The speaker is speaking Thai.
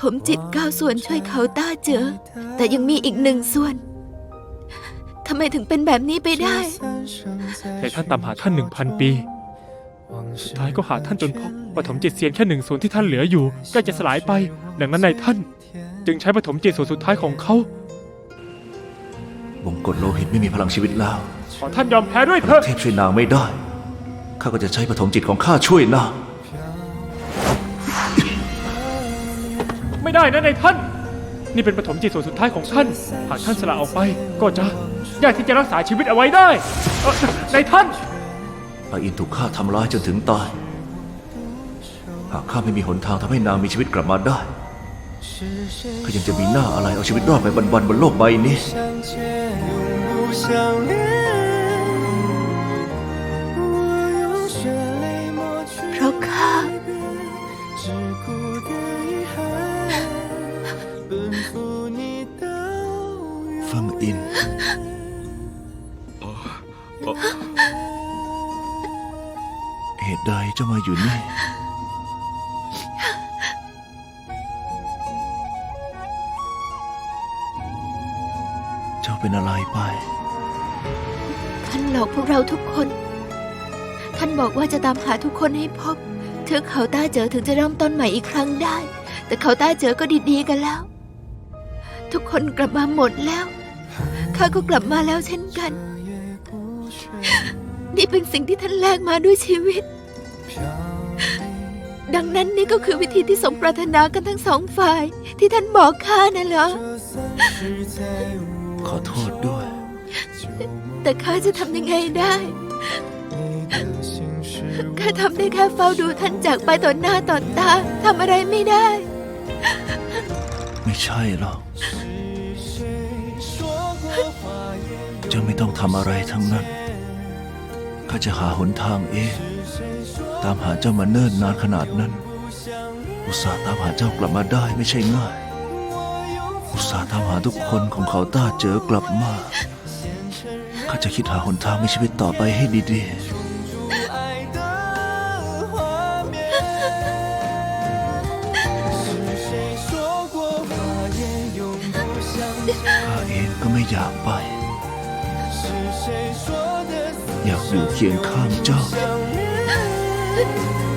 ฐมจิตเก้าส่วนช่วยเขาต้าเจอ แต่ยังมีอีกหนึ่งส่วนทำไมถึงเป็นแบบนี้ไปได้ แต่ท่านตามหาท่านหนึ่งพันปีสุดท้ายก็หาท่านจนพบปฐมจิตเสียนแค่หนึ่งส่วนที่ท่านเหลืออยู่ใกล้จะสลายไป ดังนั้นในท่าน จึงใช้ปฐมจิตส่วนสุดท้ายของเขาวงกฏโลหิตไม่มีพลังชีวิตแล้วขอท่านยอมแพ้ด้วยพเถลังอะเทพช่วยนางไม่ได้ ข้าก็จะใช้ปฐมจิตของข้าช่วยนาง ไม่ได้นะในท่าน นี่เป็นปฐมจิตส่วนสุดท้ายของท่าน หากท่านสละออกไป ก็จะยากที่จะรักษาชีวิตเอาไว้ได้เอ่อในท่าน พระอินทร์ถูกข้าทำร้ายจนถึงตาย หากข้าไม่มีหนทางทำให้นางมีชีวิตกลับมาได้ข้ายังจะมีหน้าอะไรเอาชีวิตรอดไปวันๆบนโลกใบนี้ 相见永不相恋。 ฟิงอิน เหตุใดเจ้ามาอยู่นี่ เจ้าเป็นอะไรไป ท่านหลอกพวกเราทุกคน ท่านบอกว่าจะตามหาทุกคนให้พบ เทือกเขาต้าเจอถึงจะเริ่มต้นใหม่อีกครั้งได้ แต่เขาต้าเจอก็ดีๆกันแล้ว ทุกคนกลับมาหมดแล้ว ข้าก็กลับมาแล้วเช่นกัน นี่เป็นสิ่งที่ท่านแลกมาด้วยชีวิต ดังนั้นนี่ก็คือวิธีที่สมปรารถนากันทั้งสองฝ่าย ที่ท่านบอกข้านะเหรอ ขอโทษด้วย แต่ข้าจะทำยังไงได้ข้าทำได้แค่เฝ้าดูท่านจากไปต่อหน้าต่อตาทำอะไรไม่ได้ ไม่ใช่หรอก จะไม่ต้องทำอะไรทั้งนั้น ข้าจะหาหนทางเองตามหาเจ้ามาเนิ่นนานขนาดนั้น อุตส่าห์ตามหาเจ้ากลับมาได้ไม่ใช่ง่าย อุตส่าห์ตามหาทุกคนของเขาต้าเจอกลับมา ข้าจะคิดหาหนทางมีชีวิตต่อไปให้ดีๆข้าเองก็ไม่อยากไป 是谁说的？天抗争。